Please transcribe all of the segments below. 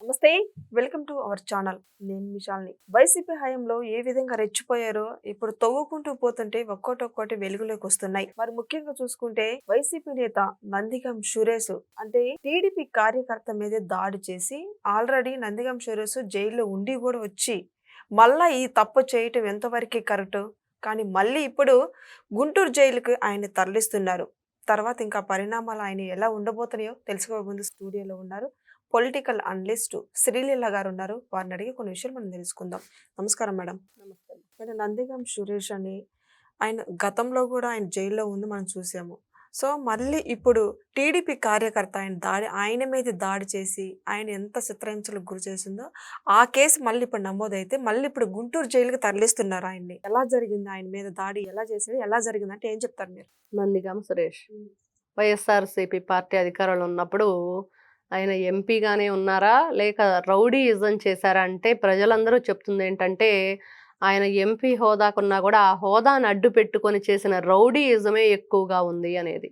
నమస్తే welcome to our channel. నేను మిషాల్ని YCP హయాంలో ఏ విధంగా రెచ్చిపోయారో ఇప్పుడు తవ్వుకుంటూ పోతుంటే ఒక్కోటి ఒక్కోటి వెలుగులోకి వస్తున్నాయి. మరి ముఖ్యంగా చూసుకుంటే వైసీపీ నేత నందిగం సురేష్ అంటే టీడీపీ కార్యకర్త మీద దాడి చేసి ఆల్రెడీ నందిగం సురేష్ జైల్లో ఉండి కూడా వచ్చి మళ్ళా ఈ తప్పు చేయటం ఎంతవరకు కరెక్ట్? కానీ మళ్ళీ ఇప్పుడు గుంటూరు జైలుకు ఆయన తరలిస్తున్నారు. తర్వాత ఇంకా పరిణామాలు ఆయన ఎలా ఉండబోతున్నాయో తెలుసుకోబోయే ముందు స్టూడియోలో ఉన్నారు. పొలిటికల్ అనలిస్ట్ శ్రీలీల గారు ఉన్నారు వారిని అడిగి కొన్ని విషయాలు మనం తెలుసుకుందాం. నమస్కారం మేడం. నమస్తే. మేడం నందిగం సురేష్ అని ఆయన గతంలో కూడా ఆయన జైల్లో ఉంది మనం చూసాము. సో మళ్ళీ ఇప్పుడు టీడీపీ కార్యకర్త ఆయన దాడి ఆయన మీద దాడి చేసి ఆయన ఎంత చిత్రహింసలకు గురి చేసిందో ఆ కేసు మళ్ళీ ఇప్పుడు నమోదైతే మళ్ళీ ఇప్పుడు గుంటూరు జైలుకి తరలిస్తున్నారు ఆయన్ని. ఎలా జరిగింది ఆయన మీద దాడి? ఎలా చేసాడు ఎలా జరిగింది? అంటే ఏం చెప్తారు మీరు? నందిగాం సురేష్. వైఎస్ఆర్సీపీ పార్టీ అధికారంలో ఉన్నప్పుడు ఆయన ఎంపీగానే ఉన్నారా? లేక రౌడీయిజం చేశారా? అంటే ప్రజలందరూ చెప్తుంది ఏంటంటే ఆయన ఎంపీ హోదాకున్నా కూడా ఆ హోదాను అడ్డు పెట్టుకొని చేసిన రౌడీయిజమే ఎక్కువగా ఉంది అనేది.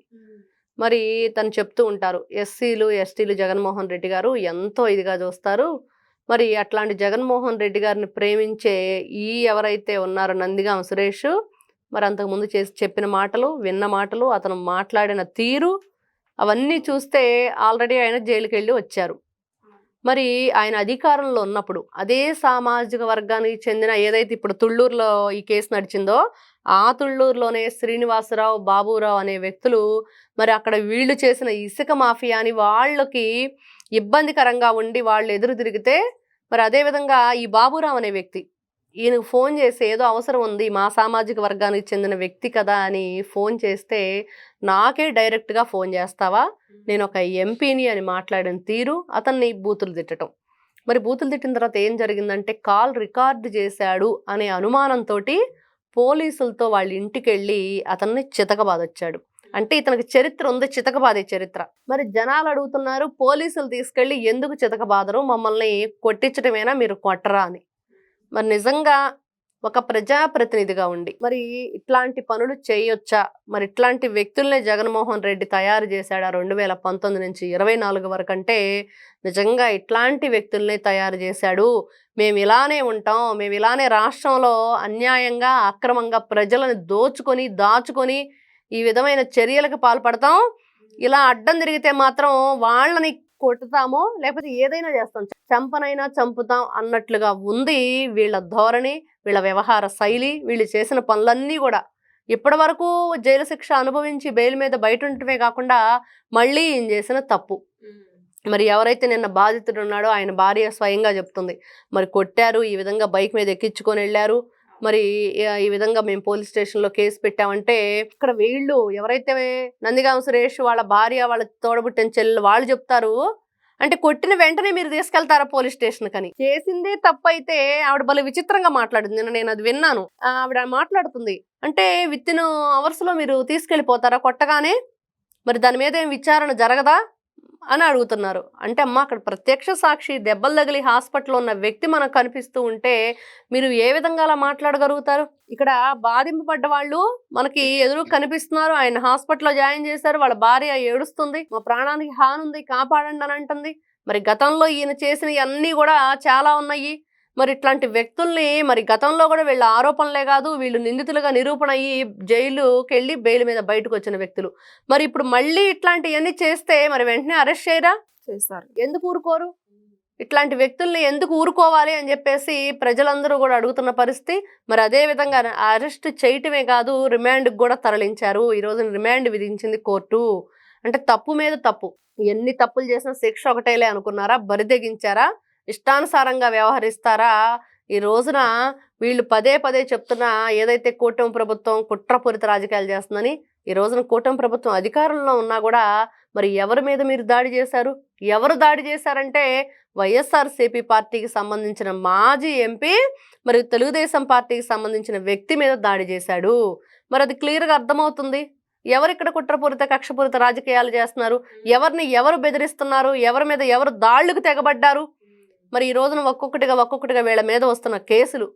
మరి తను చెప్తూ ఉంటారు ఎస్సీలు ఎస్టీలు జగన్మోహన్ రెడ్డి గారు ఎంతో ఇదిగా చూస్తారు. మరి అట్లాంటి జగన్మోహన్ రెడ్డి గారిని ప్రేమించే ఈ ఎవరైతే ఉన్నారో నందిగాం సురేష్ మరి అంతకుముందు చేసి చెప్పిన మాటలు విన్న మాటలు అతను మాట్లాడిన తీరు అవన్నీ చూస్తే ఆల్రెడీ ఆయన జైలుకి వెళ్ళి వచ్చారు. మరి ఆయన అధికారంలో ఉన్నప్పుడు అదే సామాజిక వర్గానికి చెందిన ఏదైతే ఇప్పుడు తుళ్ళూరులో ఈ కేసు నడిచిందో ఆ తుళ్ళూరులోనే శ్రీనివాసరావు బాబురావు అనే వ్యక్తులు మరి అక్కడ వీళ్ళు చేసిన ఇసుక మాఫియాని వాళ్ళకి ఇబ్బందికరంగా ఉండి వాళ్ళు ఎదురు తిరిగితే మరి అదేవిధంగా ఈ బాబురావు అనే వ్యక్తి ఈయనకు ఫోన్ చేసి ఏదో అవసరం ఉంది మా సామాజిక వర్గానికి చెందిన వ్యక్తి కదా అని ఫోన్ చేస్తే నాకే డైరెక్ట్గా ఫోన్ చేస్తావా? నేను ఒక ఎంపీని అని మాట్లాడిన తీరు అతన్ని బూతులు తిట్టడం మరి బూతులు తిట్టిన తర్వాత ఏం జరిగిందంటే కాల్ రికార్డు చేశాడు అనే అనుమానంతో పోలీసులతో వాళ్ళ ఇంటికి వెళ్ళి అతన్ని చితకబాదొచ్చాడు. అంటే ఇతనికి చరిత్ర ఉంది చితకబాదే చరిత్ర. మరి జనాలు అడుగుతున్నారు పోలీసులు తీసుకెళ్ళి ఎందుకు చితకబాదరు? మమ్మల్ని కొట్టించడమేనా మీరు కొట్టరా అని. మరి నిజంగా ఒక ప్రజాప్రతినిధిగా ఉండి మరి ఇట్లాంటి పనులు చేయొచ్చా? మరి ఇట్లాంటి వ్యక్తుల్నే జగన్మోహన్ రెడ్డి తయారు చేశాడా రెండు వేల పంతొమ్మిది నుంచి ఇరవై నాలుగు వరకు అంటే నిజంగా ఇట్లాంటి వ్యక్తుల్నే తయారు చేశాడు. మేము ఇలానే ఉంటాం. మేము ఇలానే రాష్ట్రంలో అన్యాయంగా అక్రమంగా ప్రజలను దోచుకొని దాచుకొని ఈ విధమైన చర్యలకు పాల్పడతాం. ఇలా అడ్డం తిరిగితే మాత్రం వాళ్ళని కొట్టుతామో లేకపోతే ఏదైనా చేస్తాం. చంపనైనా చంపుతాం అన్నట్లుగా ఉంది వీళ్ళ ధోరణి వీళ్ళ వ్యవహార శైలి వీళ్ళు చేసిన పనులన్నీ కూడా. ఇప్పటి వరకు జైలు శిక్ష అనుభవించి బెయిల్ మీద బయట ఉండటమే కాకుండా మళ్ళీ ఈయన చేసిన తప్పు. మరి ఎవరైతే నిన్న బాధితుడు ఉన్నాడో ఆయన భార్య స్వయంగా చెప్తుంది. మరి కొట్టారు ఈ విధంగా బైక్ మీద ఎక్కించుకొని వెళ్ళారు మరి ఈ- విధంగా మేము పోలీస్ స్టేషన్లో కేసు పెట్టామంటే ఇక్కడ వీళ్ళు ఎవరైతే నందిగామ సురేష్ వాళ్ళ భార్య వాళ్ళ తోడబుట్టిన చెల్లెలు వాళ్ళు చెప్తారు. అంటే కొట్టిన వెంటనే మీరు తీసుకెళ్తారా పోలీస్ స్టేషన్ కని చేసిందే తప్పైతే ఆవిడ భలే విచిత్రంగా మాట్లాడింది నిన్న నేను అది విన్నాను. ఆవిడ మాట్లాడుతుంది. అంటే విత్ ఇన్ అవర్స్లో మీరు తీసుకెళ్ళిపోతారా? కొట్టగానే? మరి దాని మీద ఏం విచారణ జరగదా? అని అడుగుతున్నారు. అంటే అమ్మ అక్కడ ప్రత్యక్ష సాక్షి దెబ్బలు తగిలి హాస్పిటల్లో ఉన్న వ్యక్తి మనకు కనిపిస్తూ ఉంటే మీరు ఏ విధంగా అలా మాట్లాడగలుగుతారు? ఇక్కడ బాధింపబడ్డ వాళ్ళు మనకి ఎదురు కనిపిస్తున్నారు. ఆయన హాస్పిటల్లో జాయిన్ చేశారు. వాళ్ళ భార్య ఏడుస్తుంది. మా ప్రాణానికి హాని ఉంది కాపాడండి అని అంటుంది. మరి గతంలో ఈయన చేసిన అన్నీ కూడా చాలా ఉన్నాయి. మరి ఇట్లాంటి వ్యక్తుల్ని మరి గతంలో కూడా వీళ్ళ ఆరోపణలే కాదు వీళ్ళు నిందితులుగా నిరూపణ అయ్యి జైలుకి వెళ్ళి బెయిల్ మీద బయటకు వచ్చిన వ్యక్తులు. మరి ఇప్పుడు మళ్ళీ ఇట్లాంటివన్నీ చేస్తే మరి వెంటనే అరెస్ట్ చేయరా? చేస్తారు. ఎందుకు ఊరుకోరు? ఇట్లాంటి వ్యక్తుల్ని ఎందుకు ఊరుకోవాలి అని చెప్పేసి ప్రజలందరూ కూడా అడుగుతున్న పరిస్థితి. మరి అదే విధంగా అరెస్ట్ చేయటమే కాదు రిమాండ్కి కూడా తరలించారు. ఈ రోజు రిమాండ్ విధించింది కోర్టు. అంటే తప్పు మీద తప్పు. ఎన్ని తప్పులు చేసినా శిక్ష ఒకటేలే అనుకున్నారా? బరిదెగించారా ఇష్టానుసారంగా వ్యవహరిస్తారా? ఈ రోజున వీళ్ళు పదే పదే చెప్తున్న ఏదైతే కూటమి ప్రభుత్వం కుట్రపూరిత రాజకీయాలు చేస్తుందని ఈ రోజున కూటమి ప్రభుత్వం అధికారంలో ఉన్నా కూడా మరి ఎవరి మీద మీరు దాడి చేశారు? ఎవరు దాడి చేశారంటే వైఎస్ఆర్సీపీ పార్టీకి సంబంధించిన మాజీ ఎంపీ మరి తెలుగుదేశం పార్టీకి సంబంధించిన వ్యక్తి మీద దాడి చేశాడు. మరి అది క్లియర్గా అర్థమవుతుంది. ఎవరు ఇక్కడ కుట్రపూరిత కక్షపూరిత రాజకీయాలు చేస్తున్నారు? ఎవరిని ఎవరు బెదిరిస్తున్నారు? ఎవరి మీద ఎవరు దాళ్ళకు తెగబడ్డారు? మరి ఈ రోజున ఒక్కొక్కటిగా ఒక్కొక్కటిగా వీళ్ళ మీద వస్తున్న కేసులు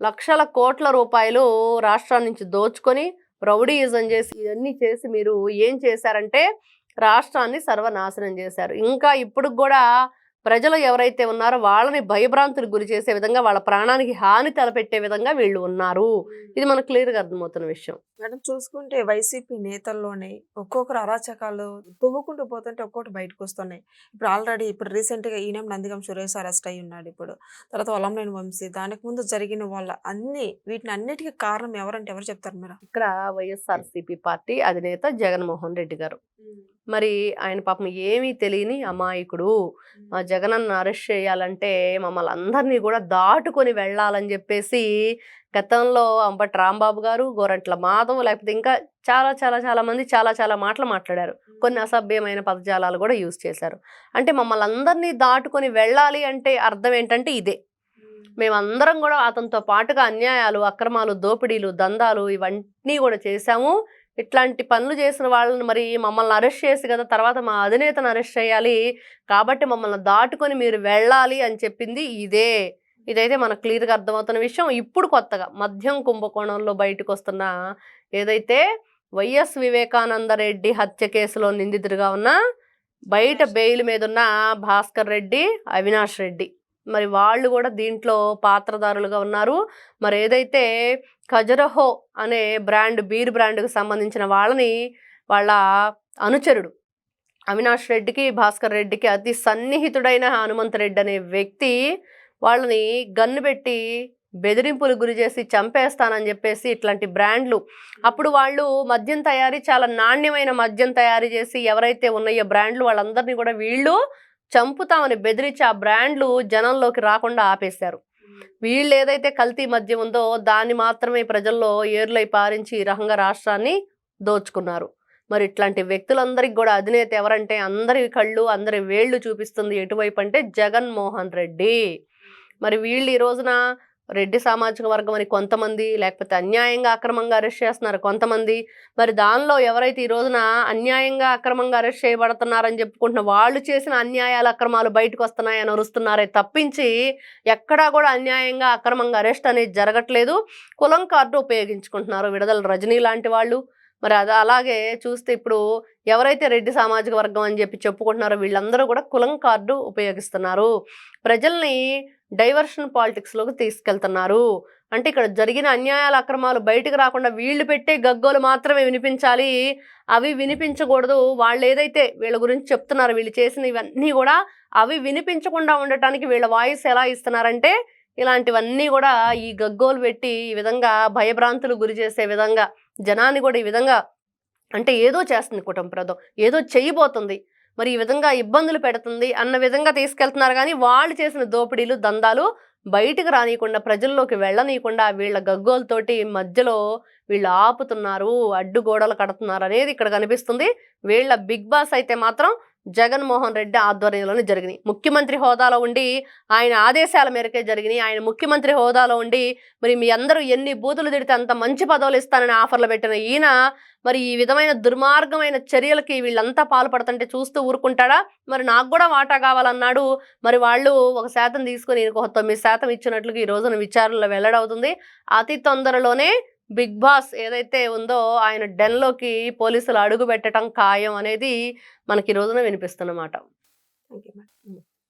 లక్షల కోట్ల రూపాయలు రాష్ట్రాల నుంచి దోచుకొని రౌడీయిజం చేసి ఇవన్నీ చేసి మీరు ఏం చేశారంటే రాష్ట్రాన్ని సర్వనాశనం చేశారు. ఇంకా ఇప్పుడు కూడా ప్రజలు ఎవరైతే ఉన్నారో వాళ్ళని భయభ్రాంతులకు గురి చేసే విధంగా వాళ్ళ ప్రాణానికి హాని తలపెట్టే విధంగా వీళ్ళు ఉన్నారు. ఇది మనకు క్లియర్గా అర్థమవుతున్న విషయం. మేడం చూసుకుంటే వైసీపీ నేతల్లోనే ఒక్కొక్కరు అరాచకాలు తువ్వుకుంటూ పోతుంటే ఒక్కొక్కటి బయటకు వస్తున్నాయి ఇప్పుడు ఆల్రెడీ ఇప్పుడు రీసెంట్గా ఈయన నందిగం సురేష్ అరెస్ట్ అయి ఉన్నాడు ఇప్పుడు. తర్వాత వలంనేని వంశీ దానికి ముందు జరిగిన వాళ్ళ అన్ని వీటిని అన్నిటికీ కారణం ఎవరంటే ఎవరు చెప్తారు మీరు ఇక్కడ వైఎస్ఆర్సీపీ పార్టీ అధినేత జగన్మోహన్ రెడ్డి గారు. మరి ఆయన పాపం ఏమీ తెలియని అమాయకుడు. ఆ జగనన్న అరెస్ట్ చేయాలంటే మమ్మల్ని అందరినీ కూడా దాటుకొని వెళ్ళాలని చెప్పేసి గతంలో అంబటి రాంబాబు గారు గోరంట్ల మాధవ్ లేకపోతే ఇంకా చాలా చాలా చాలా మంది చాలా చాలా మాటలు మాట్లాడారు. కొన్ని అసభ్యమైన పదజాలాలు కూడా యూజ్ చేశారు. అంటే మమ్మల్ని అందరినీ దాటుకొని వెళ్ళాలి అంటే అర్థం ఏంటంటే ఇదే. మేమందరం కూడా అతనితో పాటుగా అన్యాయాలు అక్రమాలు దోపిడీలు దందాలు ఇవన్నీ కూడా చేశాము. ఇట్లాంటి పనులు చేసిన వాళ్ళని మరి మమ్మల్ని అరెస్ట్ చేసి కదా తర్వాత మా అధినేతను అరెస్ట్ చేయాలి. కాబట్టి మమ్మల్ని దాటుకొని మీరు వెళ్ళాలి అని చెప్పింది ఇదే. ఇదైతే మనకు క్లియర్గా అర్థమవుతున్న విషయం. ఇప్పుడు కొత్తగా మద్యం కుంభకోణంలో బయటకు వస్తున్న ఏదైతే వైఎస్ వివేకానంద రెడ్డి హత్య కేసులో నిందితుడిగా ఉన్న బయట బెయిల్ మీద ఉన్న భాస్కర్ రెడ్డి అవినాష్ రెడ్డి. మరి వాళ్ళు కూడా దీంట్లో పాత్రదారులుగా ఉన్నారు. మరి ఏదైతే ఖజరహో అనే బ్రాండ్ బీర్ బ్రాండ్కు సంబంధించిన వాళ్ళని వాళ్ళ అనుచరుడు అవినాష్ రెడ్డికి భాస్కర్ రెడ్డికి అతి సన్నిహితుడైన హనుమంత్ రెడ్డి అనే వ్యక్తి వాళ్ళని గన్ను పెట్టి బెదిరింపులు గురి చేసి చంపేస్తానని చెప్పేసి ఇట్లాంటి బ్రాండ్లు. అప్పుడు వాళ్ళు మద్యం తయారీ చాలా నాణ్యమైన మద్యం తయారు చేసి ఎవరైతే ఉన్నాయో బ్రాండ్లు వాళ్ళందరినీ కూడా వీళ్ళు చంపుతామని బెదిరించి ఆ బ్రాండ్లు జనంలోకి రాకుండా ఆపేశారు. వీళ్ళు ఏదైతే కల్తీ మద్యం ఉందో దాన్ని మాత్రమే ప్రజల్లో ఏర్లై పారించి రహంగ రకంగా రాష్ట్రాన్ని దోచుకున్నారు. మరి ఇట్లాంటి వ్యక్తులందరికీ కూడా అధినేత ఎవరంటే అందరి కళ్ళు అందరి వేళ్ళు చూపిస్తుంది ఎటువైపు అంటే జగన్మోహన్ రెడ్డి. మరి వీళ్ళు ఈ రోజున రెడ్డి సామాజిక వర్గం అని కొంతమంది లేకపోతే అన్యాయంగా అక్రమంగా అరెస్ట్ చేస్తున్నారు కొంతమంది. మరి దానిలో ఎవరైతే ఈ రోజున అన్యాయంగా అక్రమంగా అరెస్ట్ చేయబడుతున్నారని చెప్పుకుంటున్న వాళ్ళు చేసిన అన్యాయాలు అక్రమాలు బయటకు వస్తున్నాయని అరుస్తున్నారే తప్పించి ఎక్కడా కూడా అన్యాయంగా అక్రమంగా అరెస్ట్ అనేది జరగట్లేదు. కులం కార్డు ఉపయోగించుకుంటున్నారు విడుదల రజనీ లాంటి వాళ్ళు. మరి అది అలాగే చూస్తే ఇప్పుడు ఎవరైతే రెడ్డి సామాజిక వర్గం అని చెప్పి చెప్పుకుంటున్నారో వీళ్ళందరూ కూడా కులం కార్డు ఉపయోగిస్తున్నారు. ప్రజల్ని డైవర్షన్ పాలిటిక్స్లోకి తీసుకెళ్తున్నారు. అంటే ఇక్కడ జరిగిన అన్యాయాల అక్రమాలు బయటకు రాకుండా వీళ్ళు పెట్టే గగ్గోలు మాత్రమే వినిపించాలి. అవి వినిపించకూడదు. వాళ్ళు ఏదైతే వీళ్ళ గురించి చెప్తున్నారు వీళ్ళు చేసిన ఇవన్నీ కూడా అవి వినిపించకుండా ఉండటానికి వీళ్ళ వాయిస్ ఎలా ఇస్తున్నారంటే ఇలాంటివన్నీ కూడా ఈ గగ్గోలు పెట్టి ఈ విధంగా భయభ్రాంతులు గురి చేసే విధంగా జనాన్ని కూడా ఈ విధంగా అంటే ఏదో చేస్తుంది కుటుంబ ప్రభుత్వం ఏదో చేయబోతుంది. మరి ఈ విధంగా ఇబ్బందులు పెడుతుంది అన్న విధంగా తీసుకెళ్తున్నారు. కానీ వాళ్ళు చేసిన దోపిడీలు దందాలు బయటకు రానియకుండా ప్రజల్లోకి వెళ్ళనీయకుండా వీళ్ళ గగ్గోలతోటి మధ్యలో వీళ్ళు ఆపుతున్నారు అడ్డుగోడలు కడుతున్నారు అనేది ఇక్కడ కనిపిస్తుంది. వీళ్ళ బిగ్ బాస్ అయితే మాత్రం జగన్మోహన్ రెడ్డి ఆధ్వర్యంలోనే జరిగినాయి. ముఖ్యమంత్రి హోదాలో ఉండి ఆయన ఆదేశాల మేరకే జరిగినాయి. ఆయన ముఖ్యమంత్రి హోదాలో ఉండి మరి మీ అందరూ ఎన్ని బూతులు తిడితే అంత మంచి పదవులు ఇస్తానని ఆఫర్లు పెట్టిన ఈయన మరి ఈ విధమైన దుర్మార్గమైన చర్యలకి వీళ్ళంతా పాల్పడుతుంటే చూస్తూ ఊరుకుంటాడా? మరి నాకు కూడా వాటా కావాలన్నాడు. మరి వాళ్ళు ఒక శాతం తీసుకొని ఒక తొమ్మిది శాతం ఇచ్చినట్లుగా ఈ రోజున విచారణలో వెల్లడవుతుంది. అతి తొందరలోనే బిగ్ బాస్ ఏదైతే ఉందో ఆయన డెన్లోకి పోలీసులు అడుగు పెట్టడం ఖాయం అనేది మనకి ఈ రోజున వినిపిస్తున్నమాట. Thank you